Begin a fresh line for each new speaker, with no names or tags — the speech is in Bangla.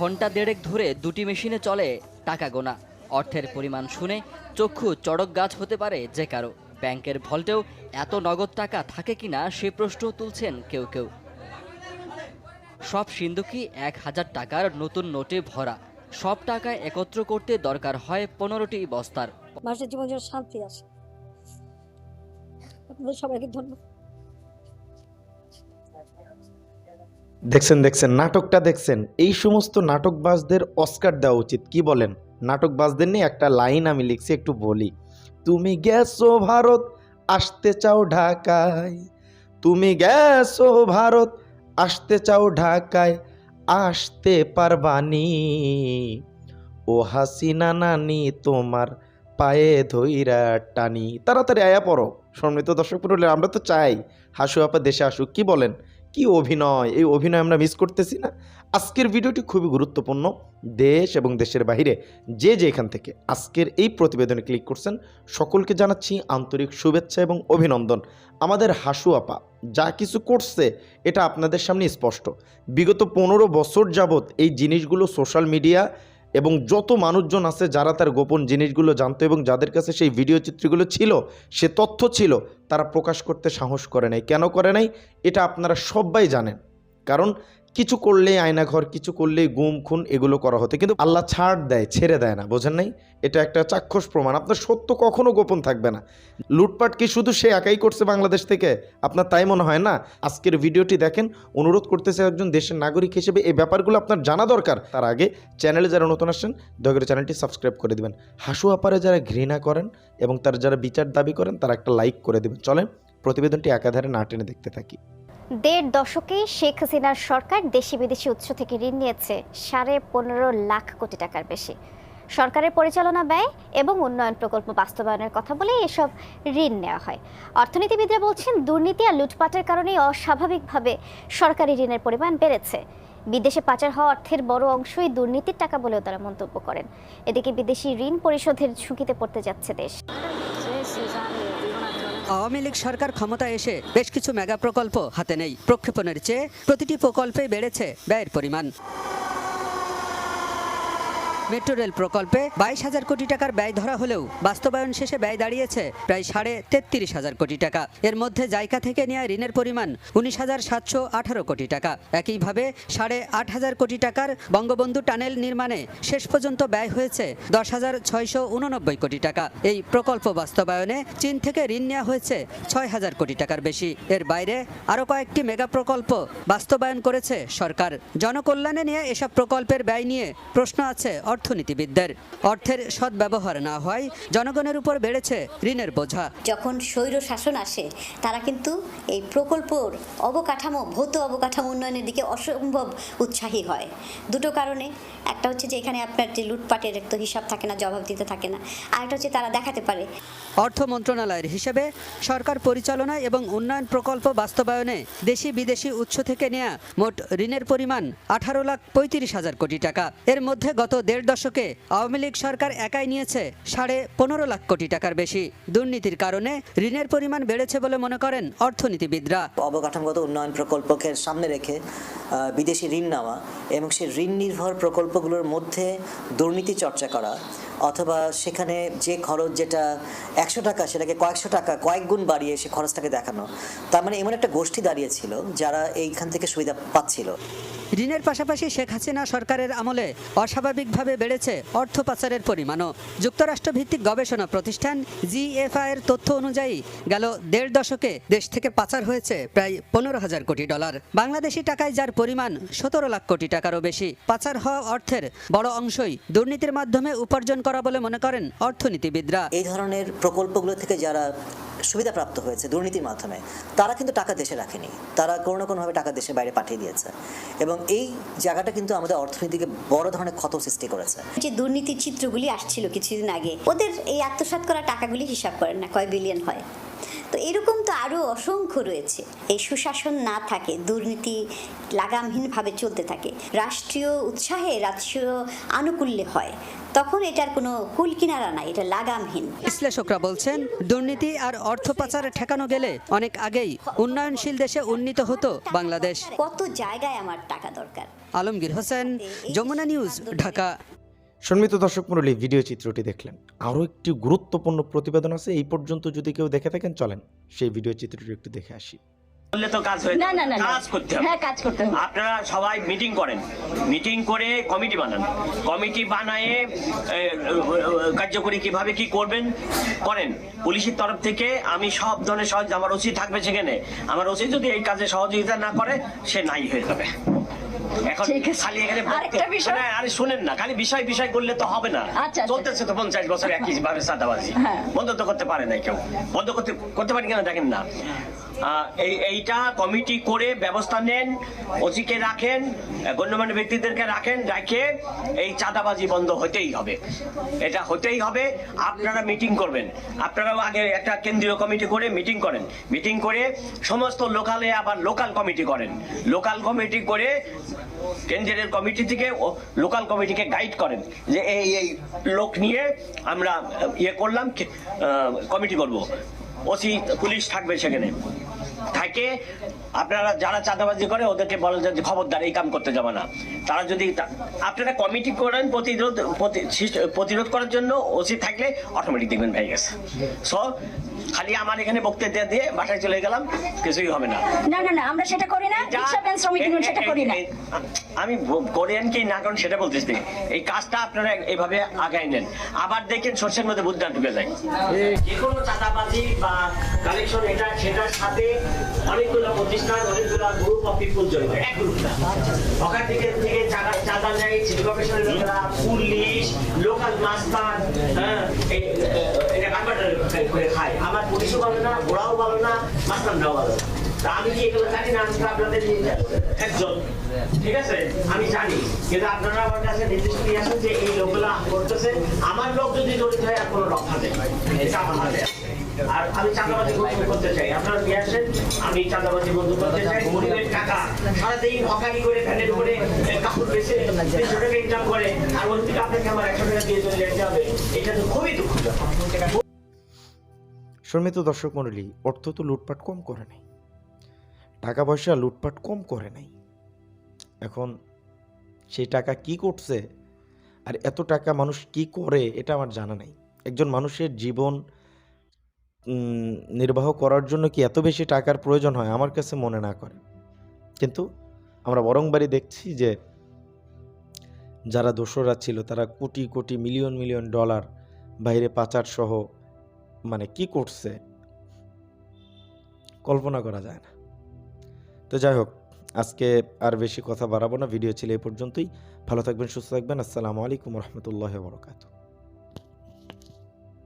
ঘণ্টা দেড়েক ধরে দুটি মেশিনে চলে টাকা গোনা। অর্থের পরিমাণ শুনে চক্ষু চড়ক গাছ হতে পারে যে কারও। ব্যাংকের ভল্টেও এত নগদ টাকা থাকে কিনা সে প্রশ্ন তুলছেন কেউ কেউ। সব সিন্ধুকি এক হাজার টাকার নতুন নোটে ভরা। সব টাকা একত্র করতে দরকার হয় পনেরোটি বস্তার।
মানুষের জীবন শান্তি আসে। আপনাদের সবাইকে ধন্যবাদ।
দেখছেন দেখছেন নাটকটা দেখছেন। এই সমস্ত নাটকবাজদের অস্কার দেওয়া উচিত কি বলেন? নাটকবাজদের নিয়ে একটা লাইন আমি লিখছি একটু বলি। তুমি গেছো ভারত আসতে চাও ঢাকায়। তুমি গেছো ভারত আসতে চাও ঢাকায়। আসতে পারবানি। ও হাসিনা নানি তোমার পায়ে ধৈরা টানি। তাড়াতাড়ি আয়া পড়ো সম্মিলিত দর্শক মণ্ডলী, আমরা তো চাই হাসু আপা দেশে আসুক কি বলেন? কি অভিনয়? এই অভিনয় আমরা মিস করতেছি না। আজকের ভিডিওটি খুবই গুরুত্বপূর্ণ। দেশ এবং দেশের বাইরে যে যে এখান থেকে আজকের এই প্রতিবেদনে ক্লিক করছেন, সকলকে জানাচ্ছি আন্তরিক শুভেচ্ছা এবং অভিনন্দন। আমাদের হাসু আপা যা কিছু করছে, এটা আপনাদের সামনে স্পষ্ট। বিগত পনেরো বছর যাবৎ এই জিনিসগুলো সোশ্যাল মিডিয়া এবং যত মানুষজন আছে যারা তার গোপন জিনিসগুলো জানতো এবং যাদের কাছে সেই ভিডিও চিত্রগুলো ছিল, সে তথ্য ছিল, তারা প্রকাশ করতে সাহস করে নাই। কেন করে নাই? এটা আপনারা সবাই জানেন। কারণ কিছু করলেই আয়নাঘর, কিছু করলেই গুম, খুন, এগুলো করা হতো। কিন্তু আল্লাহ ছাড় দেয়, ছেড়ে দেয় না, বোঝেন নাই? এটা একটা চাক্ষুষ প্রমাণ। আপনার সত্য কখনো গোপন থাকবে না। লুটপাট কি শুধু সে একাই করছে বাংলাদেশ থেকে? আপনার তাই মনে হয় না? আজকের ভিডিওটি দেখেন, অনুরোধ করতেছে একজন দেশের নাগরিক হিসেবে এই ব্যাপারগুলো আপনার জানা দরকার। তার আগে চ্যানেলে যারা নতুন আসছেন, দয়া করে চ্যানেলটি সাবস্ক্রাইব করে দিবেন। হাসু আপারে যারা ঘৃণা করেন এবং তার যারা বিচার দাবি করেন, তারা একটা লাইক করে দেবেন। চলেন, প্রতিবেদনটি একাধারে না টেনে দেখতে থাকি।
দেড় দশকে শেখ হাসিনার সরকার দেশি বিদেশি উৎস থেকে ঋণ নিয়েছে সাড়ে পনেরো লাখ কোটি টাকার বেশি। সরকারের পরিচালনা ব্যয় এবং উন্নয়ন প্রকল্প বাস্তবায়নের কথা বলে এসব ঋণ নেওয়া হয়। অর্থনীতিবিদরা বলছেন, দুর্নীতি আর লুটপাটের কারণেই অস্বাভাবিকভাবে সরকারি ঋণের পরিমাণ বেড়েছে। বিদেশে পাচার হওয়া অর্থের বড় অংশই দুর্নীতির টাকা বলেও তারা মন্তব্য করেন। এদিকে বিদেশি ঋণ পরিশোধের ঝুঁকিতে পড়তে যাচ্ছে দেশ।
আওয়ামী লীগ সরকার ক্ষমতায় এসে বেশ কিছু মেগা প্রকল্প হাতে নেই। প্রক্ষেপণের চেয়ে প্রতিটি প্রকল্পে বেড়েছে ব্যয়ের পরিমাণ। মেট্রো রেল প্রকল্পে বাইশ হাজার কোটি টাকার ব্যয় ধরা হলেও বাস্তবায়ন শেষে ব্যয় দাঁড়িয়েছে প্রায় সাড়ে তেত্রিশ হাজার কোটি টাকা। এর মধ্যে জায়গা থেকে নেওয়া ঋণের পরিমাণ উনিশ হাজার সাতশো আঠারো কোটি টাকা। একইভাবে সাড়ে আট হাজার কোটি টাকার বঙ্গবন্ধু টানেল নির্মাণে শেষ পর্যন্ত ব্যয় হয়েছে দশ হাজার ছয়শো উননব্বই কোটি টাকা। এই প্রকল্প বাস্তবায়নে চীন থেকে ঋণ নেওয়া হয়েছে ছয় হাজার কোটি টাকার বেশি। এর বাইরে আরও কয়েকটি মেগা প্রকল্প বাস্তবায়ন করেছে সরকার। জনকল্যাণে নিয়ে এসব প্রকল্পের ব্যয় নিয়ে প্রশ্ন আছে অর্থনীতিবিদদের। অর্থের সদ্ব্যবহার না হয় জনগণের উপর বেড়েছে ঋণের বোঝা।
যখন স্বৈর শাসন আসে তারা কিন্তু এই প্রকল্পর অবকাঠামো ভৌত অবকাঠামো উন্নয়নের দিকে অসম্ভব উৎসাহী হয়। দুটো কারণে একটা হচ্ছে যে এখানে আপনার যে লুটপাটের তো হিসাব থাকে না জবাব দিতে থাকে না। আর একটা হচ্ছে তারা দেখাতে পারে।
অর্থ মন্ত্রণালয়ের হিসেবে সরকার পরিচালনা এবং উন্নয়ন প্রকল্প বাস্তবায়নে দেশি বিদেশি উৎস থেকে নেওয়া মোট ঋণের পরিমাণ আঠারো লাখ পঁয়ত্রিশ হাজার কোটি টাকা। এর মধ্যে গত দেড় দশকে আওয়ামী লীগ সরকার একাই নিয়েছে সাড়ে পনেরো লাখ কোটি টাকার বেশি। দুর্নীতির কারণে ঋণের পরিমাণ বেড়েছে বলে মনে করেন অর্থনীতিবিদরা।
অবকাঠামোগত উন্নয়ন প্রকল্পকে সামনে রেখে বিদেশি ঋণ নেওয়া এবং সেই ঋণ নির্ভর প্রকল্পগুলোর মধ্যে দুর্নীতি চর্চা করা অথবা সেখানে যে খরচ যেটা একশো টাকা, সেটাকে কয়েকশো টাকা, কয়েক গুণ বাড়িয়ে সে খরচটাকে দেখানো। তার মানে এমন একটা গোষ্ঠী দাঁড়িয়েছিল যারা এইখান থেকে সুবিধা পাচ্ছিল।
ঋণের পাশাপাশি শেখ হাসিনা সরকারের আমলে অস্বাভাবিকভাবে বেড়েছে অর্থ পাচারের পরিমাণও। যুক্তরাষ্ট্র ভিত্তিক গবেষণা প্রতিষ্ঠান জিএফআই এর তথ্য অনুযায়ী গেল দেড় দশকে দেশ থেকে পাচার হয়েছে প্রায় পনেরো হাজার কোটি ডলার। বাংলাদেশি টাকায় যার পরিমাণ সতেরো লাখ কোটি টাকারও বেশি। পাচার হওয়া অর্থের বড় অংশই দুর্নীতির মাধ্যমে উপার্জন করা বলে মনে করেন অর্থনীতিবিদরা।
এই ধরনের প্রকল্পগুলো থেকে যারা সুবিধাপ্রাপ্ত হয়েছে দুর্নীতির মাধ্যমে তারা কিন্তু টাকা দেশে রাখেনি। তারা কোনো না কোনোভাবে টাকা দেশের বাইরে পাঠিয়ে দিয়েছে। এবং এই জায়গাটা কিন্তু আমাদের অর্থনীতিকে বড় ধরনের ক্ষত সৃষ্টি করেছে।
যে দুর্নীতির চিত্রগুলি আসছিল কিছুদিন আগে ওদের এই আত্মসাৎ করা টাকাগুলি হিসাব করেন না কয় বিলিয়ন হয়। তো এরকম তো আরও অসংখ্য রয়েছে। এই সুশাসন না থাকে দুর্নীতি লাগামহীনভাবে চলতে থাকে। রাষ্ট্রীয় উৎসাহে রাষ্ট্রীয় আনুকূল্যে হয়। তখন এটার কোনো কুল কিনারা নাই এটা লাগামহীন।
বিশ্লেষকরা বলছেন দুর্নীতি আর অর্থ পাচার ঠেকানো গেলে অনেক আগেই উন্নয়নশীল দেশে উন্নীত হতো বাংলাদেশ।
কত জায়গায় আমার টাকা দরকার।
আলমগীর হোসেন যমুনা নিউজ ঢাকা।
সম্মিত দর্শক মণ্ডলী ভিডিও চিত্রটি দেখলেন। আরও একটি গুরুত্বপূর্ণ প্রতিবেদন আছে এই পর্যন্ত যদি কেউ দেখে থাকেন চলেন সেই ভিডিও চিত্রটি একটু দেখে আসি।
করলে তো কাজ হয়ে
না, না, না, না।
কাজ করতে হবে।
হ্যাঁ, কাজ করতে হবে।
আপনারা সবাই মিটিং করেন। মিটিং করে কমিটি বানান। কমিটি বানায়ে কার্যকরী কীভাবে কি করবেন করেন। পুলিশের তরফ থেকে আমি সব ধরনের সহজ আমার ওসি থাকবে সেখানে। আমার ওসি যদি এই কাজে সহযোগিতা না করে সে নাই হয়ে যাবে। এখন খালি এখানে
আরেকটা বিষয়-
না, আরে শুনেন না খালি বিষয় বিষয় করলে তো হবে না।
আচ্ছা, আচ্ছা।
চলতেছে তো পঞ্চাশ বছর একই ভাবে সাদাবাজি।
হ্যাঁ।
বন্ধ তো করতে পারে না কেউ। বন্ধ করতে করতে পারি কিনা দেখেন না। এই এইটা কমিটি করে ব্যবস্থা নেন ওসিকে রাখেন গণ্যমান্য ব্যক্তিদেরকে রাখেন রাখে এই চাঁদাবাজি বন্ধ হতেই হবে। এটা হতেই হবে। আপনারা মিটিং করবেন। আপনারাও আগে একটা কেন্দ্রীয় কমিটি করে মিটিং করেন। মিটিং করে সমস্ত লোকালে আবার লোকাল কমিটি করেন। লোকাল কমিটি করে কেন্দ্রের কমিটি থেকে ও লোকাল কমিটিকে গাইড করেন যে এই এই লোক নিয়ে আমরা ইয়ে করলাম কমিটি করব। ওসি, পুলিশ থাকবে সেখানে। থাকে, আপনারা যারা চাঁদাবাজি করে ওদেরকে বলেন যে খবরদার, এই কাম করতে যাবে না। তারা যদি আপনারা কমিটি করেন প্রতিরোধ, প্রতি- প্রতিরোধ করার জন্য ওসি থাকলে অটোমেটিক দেখবেন, হয়ে গেছে। সো খালি আমার এখানে বক্তৃতা দিয়ে বাসায় চলে গেলাম কিছুই হবে না।
না না না আমরা সেটা করি না রিক্সা ভ্যান শ্রমিক ইউনিয়ন সেটা করি না।
আমি কোরিয়ান কি না কারণ সেটা বলতেছি। এই কাজটা আপনারা এইভাবে আগাই নেন। আবার দেখেন সর্ষের মধ্যে বুদ্ধা ঢুকে যায়। যে কোনো চাঁদাবাজি বা কালেকশন এটা সেটার সাথে অনেকগুলো প্রতিষ্ঠান অনেকগুলো গ্রুপ অফ পিপুল জড়িত। এক গ্রুপ না। ওখান থেকে থেকে চাঁদা চাঁদা নেয় সিটি কর্পোরেশনের লোকেরা পুলিশ লোকাল মাস্টার হ্যাঁ এই, এটা কারবার করে খায়। আমার পুলিশও ভালো না ওরাও ভালো না মাস্টাররাও ভালো না। আমি কি এগুলো জানি না, আমি আপনাদের একজন, ঠিক আছে? আমি জানি। কিন্তু আপনারা আমার কাছে নির্দেশ নিয়ে আসেন যে এই লোকগুলো করতেছে। আমার লোক যদি জড়িত হয়, আর কোনো রক্ষা নেই। হাতে আর আমি চাঁদাবাজি করতে চাই। আপনারা নিয়ে আসেন, আমি চাঁদাবাজি বন্ধ করতে চাই। গরিবের টাকা হকারি করে ফ্যানের কাপড় বেছে, তিনশো টাকা ইনকাম করে, আর থেকে আপনাকে আমার একশো টাকা দিয়ে চলে যেতে হবে। এটা তো খুবই দুঃখজনক।
সম্মিত দর্শক মণ্ডলী, অর্থ তো লুটপাট কম করে নাই। টাকা পয়সা লুটপাট কম করে নাই। এখন সেই টাকা কি করছে আর এত টাকা মানুষ কি করে, এটা আমার জানা নাই। একজন মানুষের জীবন নির্বাহ করার জন্য কি এত বেশি টাকার প্রয়োজন হয়? আমার কাছে মনে না করে। কিন্তু আমরা বরংবারই দেখছি যে যারা দোসররা ছিল, তারা crore crore, million million dollar বাইরে পাচার সহ মানে কি করছে, কল্পনা করা যায় না। তো যাই হোক, আজকে আর বেশি কথা বাড়াবো না। ভিডিও ছিল এই পর্যন্তই। ভালো থাকবেন, সুস্থ থাকবেন। আসসালামু আলাইকুম রহমতুল্লাহ বরকাতু